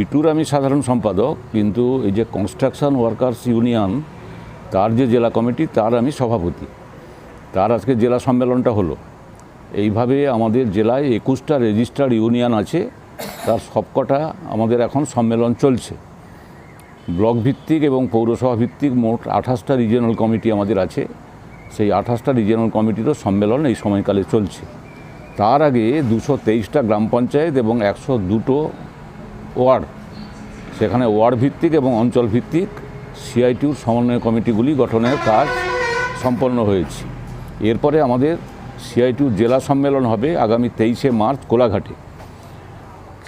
সিটুর আমি সাধারণ সম্পাদক, কিন্তু এই যে কনস্ট্রাকশন ওয়ার্কার্স ইউনিয়ন তার যে জেলা কমিটি, তার আমি সভাপতি। তার আজকে জেলা সম্মেলনটা হলো। এইভাবে আমাদের জেলায় একুশটা রেজিস্টার্ড ইউনিয়ন আছে, তার সবকটা আমাদের এখন সম্মেলন চলছে। ব্লক ভিত্তিক এবং পৌরসভা ভিত্তিক মোট আঠাশটা রিজিয়নাল কমিটি আমাদের আছে। সেই আঠাশটা রিজিয়নাল কমিটিরও সম্মেলন এই সময়কালে চলছে। তার আগে দুশো তেইশটা গ্রাম পঞ্চায়েত এবং একশো দুটো ওয়ার্ড, সেখানে ওয়ার্ড ভিত্তিক এবং অঞ্চল ভিত্তিক সিআইটিউর সমন্বয় কমিটিগুলি গঠনের কাজ সম্পন্ন হয়েছে। এরপরে আমাদের সিআইটিউর জেলা সম্মেলন হবে আগামী তেইশে মার্চ কোলাঘাটে।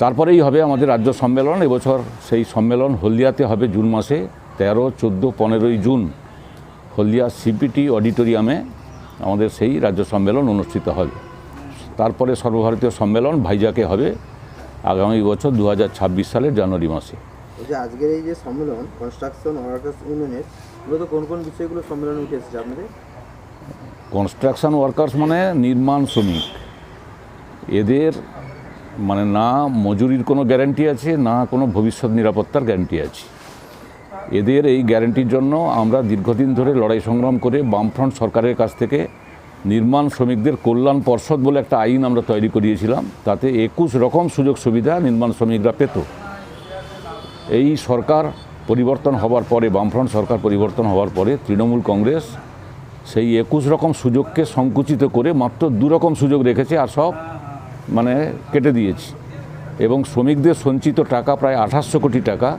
তারপরেই হবে আমাদের রাজ্য সম্মেলন, এবছর সেই সম্মেলন হলদিয়াতে হবে জুন মাসে, তেরো, চোদ্দ, পনেরোই জুন। হলদিয়া সিপিটি অডিটোরিয়ামে আমাদের সেই রাজ্য সম্মেলন অনুষ্ঠিত হবে। তারপরে সর্বভারতীয় সম্মেলন ভাইজাকে হবে। আগামী বছর দু হাজার ছাব্বিশ সালের জানুয়ারি মাসে। আজকের এই যে সম্মেলন কনস্ট্রাকশন ওয়ার্কার্স ইউনিয়নের মূলত কোন কোন বিষয়গুলো সম্মেলনে উঠে এসেছে আপনাদের? কনস্ট্রাকশন ওয়ার্কার্স মানে নির্মাণ শ্রমিক। এদের মানে না মজুরির কোনো গ্যারান্টি আছে না কোনো ভবিষ্যৎ নিরাপত্তার গ্যারান্টি আছে। এদের এই গ্যারান্টির জন্য আমরা দীর্ঘদিন ধরে লড়াই সংগ্রাম করে বামফ্রন্ট সরকারের কাছ থেকে নির্মাণ শ্রমিকদের কল্যাণ পর্ষদ বলে একটা আইন আমরা তৈরি করিয়েছিলাম। তাতে একুশ রকম সুযোগ সুবিধা নির্মাণ শ্রমিকরা পেত। এই সরকার পরিবর্তন হওয়ার পরে, বামফ্রন্ট সরকার পরিবর্তন হওয়ার পরে তৃণমূল কংগ্রেস সেই একুশ রকম সুযোগকে সংকুচিত করে মাত্র দু রকম সুযোগ রেখেছে আর সব মানে কেটে দিয়েছি। এবং শ্রমিকদের সঞ্চিত টাকা প্রায় আঠাশশো কোটি টাকা,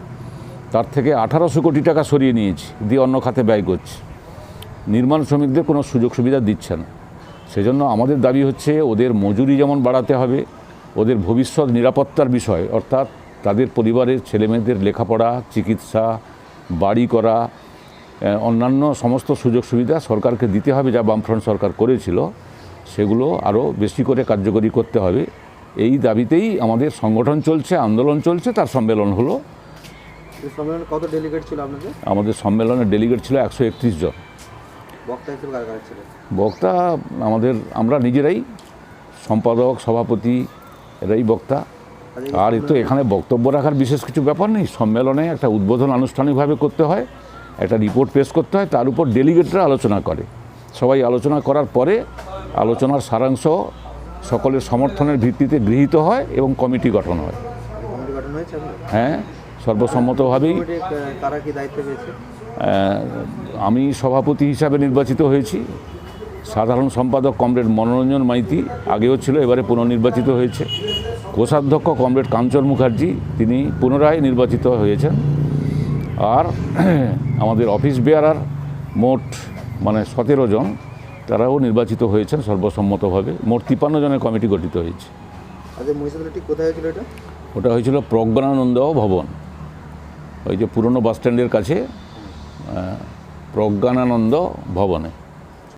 তার থেকে আঠারোশো কোটি টাকা সরিয়ে নিয়েছি, দিয়ে অন্য খাতে ব্যয় করছি। নির্মাণ শ্রমিকদের কোনো সুযোগ সুবিধা দিচ্ছে না। সেজন্য আমাদের দাবি হচ্ছে ওদের মজুরি যেমন বাড়াতে হবে ওদের ভবিষ্যৎ নিরাপত্তার বিষয় অর্থাৎ তাদের পরিবারের ছেলেমেয়েদের লেখাপড়া চিকিৎসা বাড়ি করা অন্যান্য সমস্ত সুযোগ সুবিধা সরকারকে দিতে হবে যা বামফ্রন্ট সরকার করেছিল সেগুলো আরও বেশি করে কার্যকরী করতে হবে। এই দাবিতেই আমাদের সংগঠন চলছে আন্দোলন চলছে তার সম্মেলন হলো। সম্মেলনে কত ডেলিগেট ছিল আপনাদের? আমাদের সম্মেলনের ডেলিগেট ছিল একশো একত্রিশ জন। বক্তা হিসেবে কারা কারা ছিলেন? বক্তা আমাদের আমরা নিজেরাই সম্পাদক সভাপতি এরাই বক্তা। আর এ তো এখানে বক্তব্য রাখার বিশেষ কিছু ব্যাপার নেই। সম্মেলনে একটা উদ্বোধন আনুষ্ঠানিকভাবে করতে হয় একটা রিপোর্ট পেশ করতে হয় তার উপর ডেলিগেটরা আলোচনা করে। সবাই আলোচনা করার পরে আলোচনার সারাংশ সকলের সমর্থনের ভিত্তিতে গৃহীত হয় এবং কমিটি গঠন হয়। হ্যাঁ সর্বসম্মতভাবেই আমি সভাপতি হিসাবে নির্বাচিত হয়েছি। সাধারণ সম্পাদক কমরেড মনোরঞ্জন মাইতি আগেও ছিল এবারে পুনর্নির্বাচিত হয়েছে। কোষাধ্যক্ষ কমরেড কাঞ্চন মুখার্জি তিনি পুনরায় নির্বাচিত হয়েছেন। আর আমাদের অফিস বেয়ারার মোট মানে সতেরো জন তারাও নির্বাচিত হয়েছেন সর্বসম্মতভাবে। মোট তিপ্পান্ন জনের কমিটি গঠিত হয়েছে। ওটা হয়েছিল প্রজ্ঞানানন্দ ভবন। ওই যে পুরনো বাস স্ট্যান্ডের কাছে প্রজ্ঞানানন্দ ভবনে।